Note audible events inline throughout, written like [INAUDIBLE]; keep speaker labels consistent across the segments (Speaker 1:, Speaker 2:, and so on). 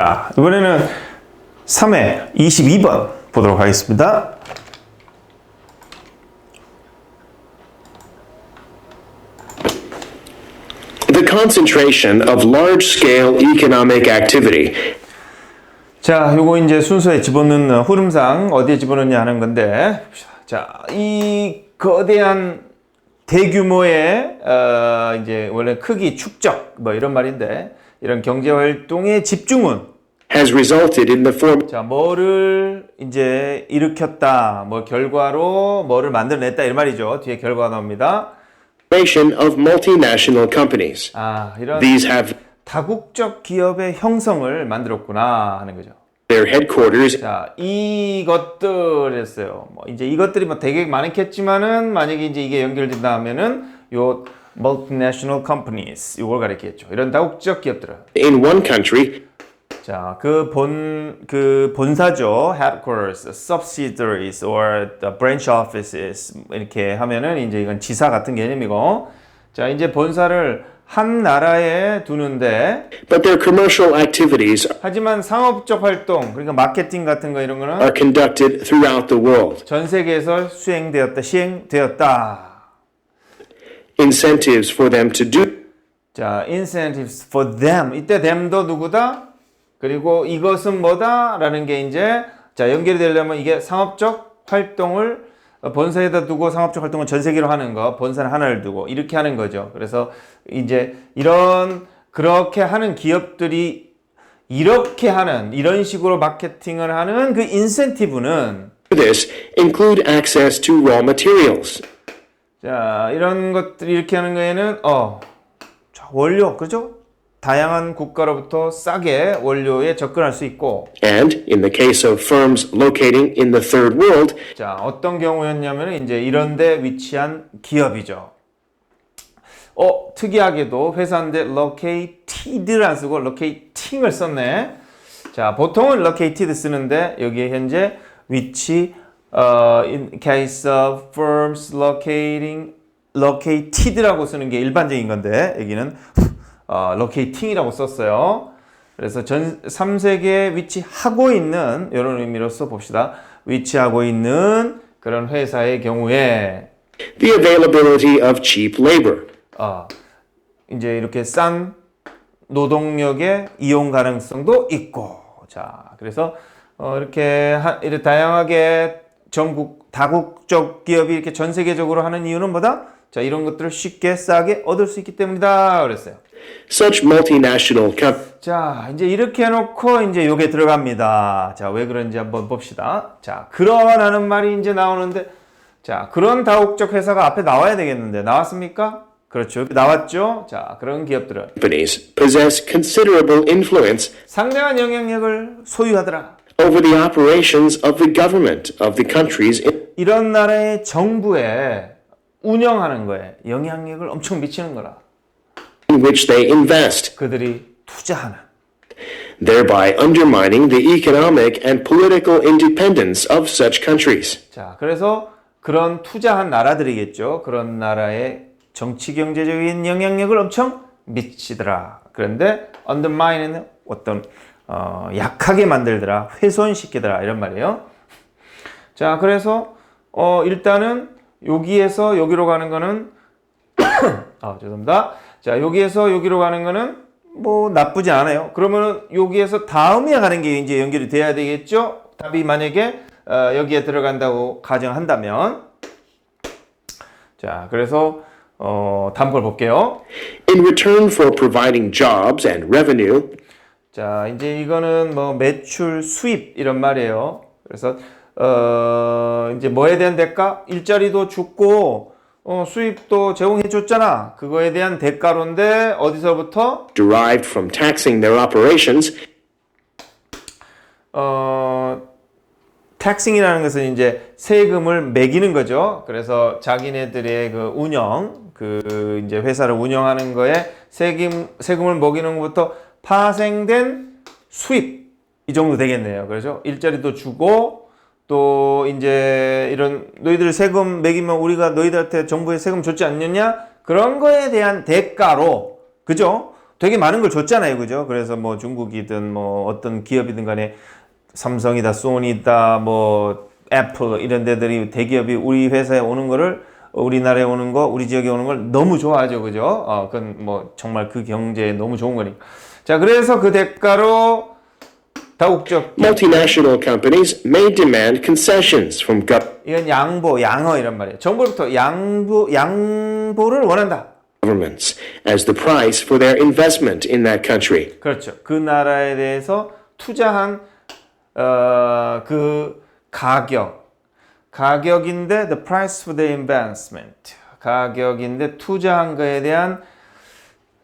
Speaker 1: 자, 이번에는 3회 22번 보도록 하겠습니다.
Speaker 2: The concentration of large scale economic activity
Speaker 1: 자, 요거 이제 순서에 집어넣는 흐름상 어디에 집어넣냐 하는 건데, 자, 이 거대한 대규모의 어, 이제 원래 크기 축적 뭐 이런 말인데 이런 경제 활동의 집중은
Speaker 2: has resulted in the formation
Speaker 1: 자, 뭐를 이제 일으켰다, 뭐 결과로 뭐를 만들어냈다 이런 말이죠. 뒤에 결과가 나옵니다.
Speaker 2: of multinational companies.
Speaker 1: 아, 이런
Speaker 2: These have
Speaker 1: 다국적 기업의 형성을 만들었구나 하는 거죠.
Speaker 2: their headquarters
Speaker 1: 자, 이것들이었어요. 뭐 이제 이것들이 뭐 되게 많겠지만은 만약에 이제 이게 연결된다 하면은 요 multinational companies 이걸 가리키겠죠. 이런 다국적 기업들은
Speaker 2: in one country
Speaker 1: 자, 그 본, 그 본사죠. headquarters, subsidiaries, or the branch offices. 이렇게 하면은 이제 이건 지사 같은 개념이고. 자, 이제 본사를 한 나라에 두는데,
Speaker 2: but their commercial activities
Speaker 1: 하지만 상업적 활동, 그러니까 마케팅 같은 거 이런 거는
Speaker 2: are conducted throughout the world.
Speaker 1: 전 세계에서 수행되었다, 시행되었다.
Speaker 2: Incentives for them to do
Speaker 1: 자, incentives for them. 이때 them도 누구다? 그리고 이것은 뭐다? 라는 게 이제, 자, 연결이 되려면 이게 상업적 활동을 어, 본사에다 두고 상업적 활동을 전 세계로 하는 거, 본사는 하나를 두고 이렇게 하는 거죠. 그래서 이제 이런, 그렇게 하는 기업들이 이렇게 하는, 이런 식으로 마케팅을 하는 그 인센티브는
Speaker 2: this include access to raw materials,
Speaker 1: 자, 이런 것들이 이렇게 하는 거에는, 어, 자, 원료, 그죠? 다양한 국가로부터 싸게 원료에 접근할 수 있고,
Speaker 2: and in the case of firms locating in the third world,
Speaker 1: 자, 어떤 경우였냐면, 이제 이런 데 위치한 기업이죠. 어, 특이하게도 회사인데 located 안 쓰고 locating을 썼네. 자, 보통은 located 쓰는데, 여기에 현재 위치, 어, in case of firms locating, located라고 쓰는 게 일반적인 건데, 여기는 어, locating이라고 썼어요. 그래서 전 3세계에 위치하고 있는 이런 의미로서 봅시다. 위치하고 있는 그런 회사의 경우에
Speaker 2: the availability of cheap labor,
Speaker 1: 어, 이제 이렇게 싼 노동력의 이용 가능성도 있고 자 그래서 어, 이렇게 하, 이렇게 다양하게 전국 다국적 기업이 이렇게 전 세계적으로 하는 이유는 뭐다? 자 이런 것들을 쉽게 싸게 얻을 수 있기 때문이다 그랬어요.
Speaker 2: such multinational companies
Speaker 1: 자, 이제 이렇게 해놓고 이제 요게 들어갑니다. 자, 왜 그런지 한번 봅시다. 자, 그러라는 말이 이제 나오는데, 자, 그런 다국적 회사가 앞에 나와야 되겠는데, 나왔습니까? 그렇죠. 나왔죠? 자, 그런 기업들은
Speaker 2: possess considerable influence
Speaker 1: 상당한 영향력을 소유하더라.
Speaker 2: over the operations of the government of the countries
Speaker 1: 이런 나라의 정부에 운영하는 거에 영향력을 엄청 미치는 거라.
Speaker 2: which they invest,
Speaker 1: 그들이 투자하는.
Speaker 2: thereby undermining the economic and political independence of such countries.
Speaker 1: 자, 그래서 그런 투자한 나라들이겠죠. 그런 나라의 정치 경제적인 영향력을 엄청 미치더라. 그런데 undermine는 어떤 어, 약하게 만들더라, 훼손시키더라 이런 말이에요. 자, 그래서 어, 일단은 여기에서 여기로 가는 거는 [COUGHS] 아, 죄송합니다. 자, 여기에서 여기로 가는 거는 뭐 나쁘지 않아요. 그러면은 여기에서 다음에 가는 게 이제 연결이 돼야 되겠죠? 답이 만약에 어, 여기에 들어간다고 가정한다면 자, 그래서 어, 다음 걸 볼게요.
Speaker 2: In return for providing jobs and revenue,
Speaker 1: 자, 이제 이거는 뭐 매출, 수입 이런 말이에요. 그래서 어, 이제 뭐에 대한 대가? 일자리도 죽고 어, 수입도 제공해 줬잖아. 그거에 대한 대가로인데 어디서부터?
Speaker 2: derived from taxing their operations,
Speaker 1: 어, 텍싱이라는 것은 이제 세금을 매기는 거죠. 그래서 자기네들의 그 운영, 그 이제 회사를 운영하는 거에 세금 세금을 먹이는 것부터 파생된 수입 이 정도 되겠네요. 그렇죠? 일자리도 주고 또 이제 이런 너희들 세금 매기면 우리가 너희들한테 정부에 세금 줬지 않느냐? 그런 거에 대한 대가로 그죠? 되게 많은 걸 줬잖아요, 그죠? 그래서 뭐 중국이든 뭐 어떤 기업이든 간에 삼성이다, 소니다, 뭐 애플 이런 데들이 대기업이 우리 회사에 오는 거를 우리나라에 오는 거, 우리 지역에 오는 걸 너무 좋아하죠, 그죠? 어, 그건 뭐 정말 그 경제에 너무 좋은 거니까. 자, 그래서 그 대가로 다국적
Speaker 2: Multinational companies may demand concessions from gov-
Speaker 1: 이건 양보, 양어 이란 말이에요. 정부로부터 양보, 양보를 원한다.
Speaker 2: governments as the price for their investment in that country.
Speaker 1: 그렇죠. 그 나라에 대해서 투자한 어, 그 가격, 가격인데 the price for the investment, 가격인데 투자한 거에 대한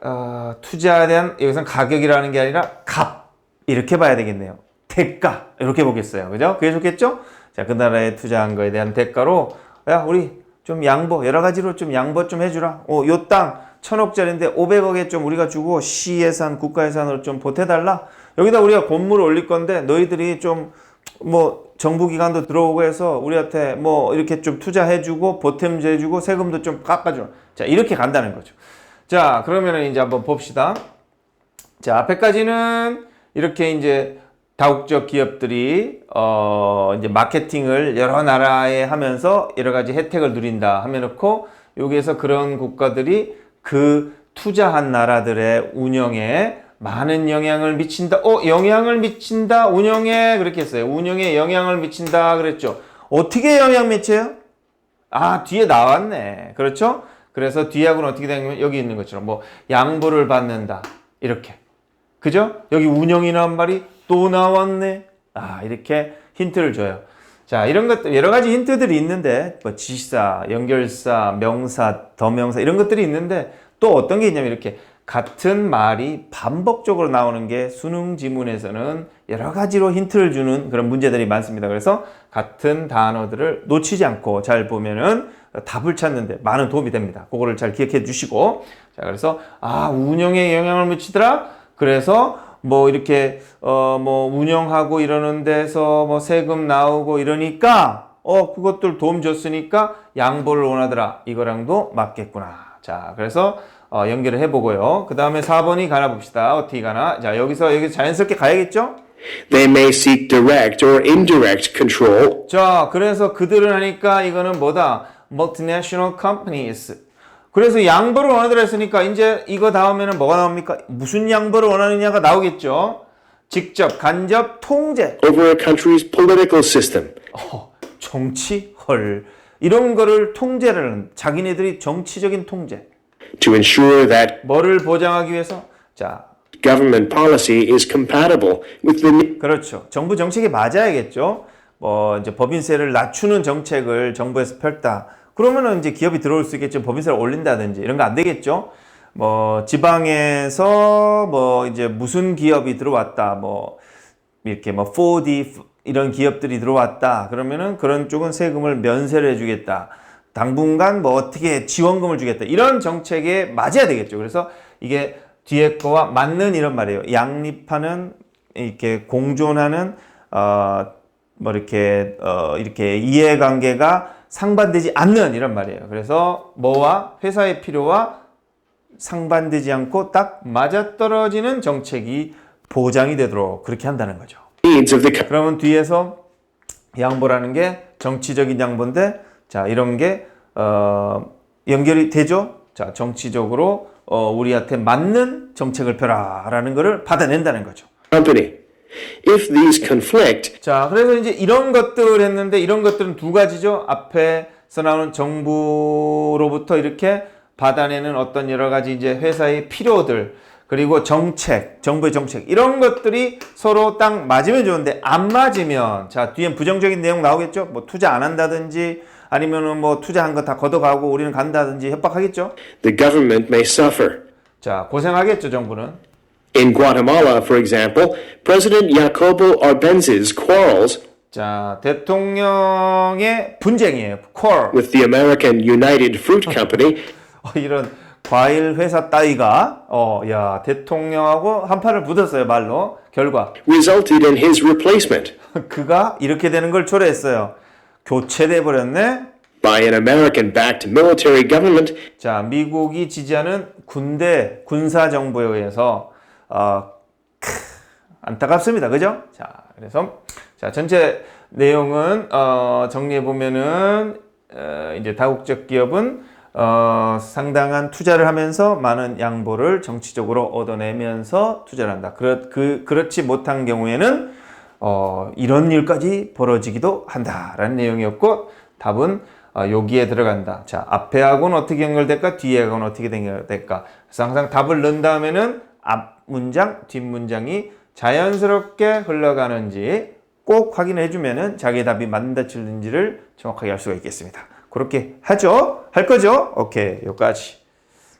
Speaker 1: 어, 투자에 대한 여기서는 가격이라는 게 아니라 값 이렇게 봐야 되겠네요. 대가 이렇게 보겠어요. 그죠? 그게 좋겠죠? 자, 그 나라에 투자한 거에 대한 대가로 야, 우리 좀 양보 여러 가지로 좀 양보 좀 해주라. 어, 요 땅 천억짜리인데 500억에 좀 우리가 주고 시 예산, 국가 예산으로 좀 보태달라. 여기다 우리가 건물을 올릴 건데 너희들이 좀 뭐 정부 기관도 들어오고 해서 우리한테 뭐 이렇게 좀 투자해주고 보탬제 해주고 세금도 좀 깎아줘. 자 이렇게 간다는 거죠. 자 그러면은 이제 한번 봅시다. 자, 앞에까지는 이렇게 이제 다국적 기업들이 어 이제 마케팅을 여러 나라에 하면서 여러 가지 혜택을 누린다 하면 놓고 여기에서 그런 국가들이 그 투자한 나라들의 운영에 많은 영향을 미친다. 어, 영향을 미친다. 운영에 그렇게 했어요. 운영에 영향을 미친다 그랬죠. 어떻게 영향 미쳐요? 아, 뒤에 나왔네. 그렇죠? 그래서 뒤하고는 어떻게 되냐면 여기 있는 것처럼 뭐 양보를 받는다. 이렇게. 그죠? 여기 운영이라는 말이 또 나왔네. 아, 이렇게 힌트를 줘요. 자, 이런 것들, 여러 가지 힌트들이 있는데, 뭐, 지사, 연결사, 명사, 더명사, 이런 것들이 있는데, 또 어떤 게 있냐면, 이렇게 같은 말이 반복적으로 나오는 게 수능 지문에서는 여러 가지로 힌트를 주는 그런 문제들이 많습니다. 그래서 같은 단어들을 놓치지 않고 잘 보면은 답을 찾는데 많은 도움이 됩니다. 그거를 잘 기억해 주시고. 자, 그래서, 아, 운영에 영향을 미치더라? 그래서 뭐 이렇게 어 뭐 운영하고 이러는 데서 뭐 세금 나오고 이러니까 어 그것들 도움 줬으니까 양보를 원하더라. 이거랑도 맞겠구나. 자 그래서 어 연결을 해보고요. 그 다음에 4번이 가나 봅시다. 어떻게 가나? 자 여기서 여기 자연스럽게 가야겠죠?
Speaker 2: They may seek direct or indirect control.
Speaker 1: 자 그래서 그들은 하니까 이거는 뭐다? Multinational companies 그래서 양보를 원하더라 했으니까 이제 이거 다음에는 뭐가 나옵니까? 무슨 양보를 원하느냐가 나오겠죠. 직접 간접 통제.
Speaker 2: Over a country's political system.
Speaker 1: 어, 정치 헐. 이런 거를 통제를 하는 자기네들이 정치적인 통제.
Speaker 2: To ensure that
Speaker 1: 뭐를 보장하기 위해서? 자
Speaker 2: government policy is compatible with the
Speaker 1: 그렇죠. 정부 정책이 맞아야겠죠. 뭐 이제 법인세를 낮추는 정책을 정부에서 펼다 그러면은 이제 기업이 들어올 수 있겠죠 법인세를 올린다든지 이런 거 안 되겠죠? 뭐 지방에서 뭐 이제 무슨 기업이 들어왔다 뭐 이렇게 뭐 4D 이런 기업들이 들어왔다. 그러면은 그런 쪽은 세금을 면세를 해주겠다. 당분간 뭐 어떻게 지원금을 주겠다. 이런 정책에 맞아야 되겠죠. 그래서 이게 뒤에 거와 맞는 이런 말이에요. 양립하는 이렇게 공존하는 어뭐 이렇게 어 이렇게 이해관계가 상반되지 않는 이런 말이에요 그래서 뭐와 회사의 필요와 상반되지 않고 딱 맞아떨어지는 정책이 보장이 되도록 그렇게 한다는 거죠. 그러면 뒤에서 양보라는 게 정치적인 양보인데 자 이런 게 어, 연결이 되죠. 자 정치적으로 어, 우리한테 맞는 정책을 펴라라는 거를 받아낸다는 거죠.
Speaker 2: If these conflict,
Speaker 1: 자 그래서 이제 이런 것들 했는데 이런 것들은 두 가지죠. 앞에서 나오는 정부로부터 이렇게 받아내는 어떤 여러 가지 이제 회사의 필요들 그리고 정책, 정부의 정책 이런 것들이 서로 딱 맞으면 좋은데 안 맞으면 자 뒤엔 부정적인 내용 나오겠죠. 뭐 투자 안 한다든지 아니면은 뭐 투자한 거 다 걷어가고 우리는 간다든지 협박하겠죠.
Speaker 2: the government may suffer.
Speaker 1: 자 고생하겠죠 정부는.
Speaker 2: In Guatemala, for example, President Jacobo Arbenz's quarrels
Speaker 1: 자 대통령의 분쟁이에요. 콜
Speaker 2: with the American United Fruit Company
Speaker 1: 어, 이런 과일 회사 따위가 어 야 대통령하고 한판을 붙었어요 말로 결과
Speaker 2: resulted in his replacement
Speaker 1: 그가 이렇게 되는 걸 초래했어요 교체돼 버렸네
Speaker 2: by an American backed military government
Speaker 1: 자, 미국이 지지하는 군대 군사 정부에 의해서 어, 크, 안타깝습니다. 그죠? 자, 그래서 자, 전체 내용은 어, 정리해 보면은 어, 이제 다국적 기업은 어, 상당한 투자를 하면서 많은 양보를 정치적으로 얻어내면서 투자를 한다. 그렇, 그, 그렇지 못한 경우에는 어, 이런 일까지 벌어지기도 한다라는 내용이었고 답은 어, 여기에 들어간다. 자, 앞에 하고는 어떻게 연결될까? 뒤에 하고는 어떻게 연결될까? 그래서 항상 답을 넣은 다음에는 앞 문장, 뒷 문장이 자연스럽게 흘러가는지 꼭 확인해 주면은 자기 답이 맞는다 틀린지를 정확하게 알 수가 있겠습니다. 그렇게 하죠? 할 거죠? 오케이, 여기까지.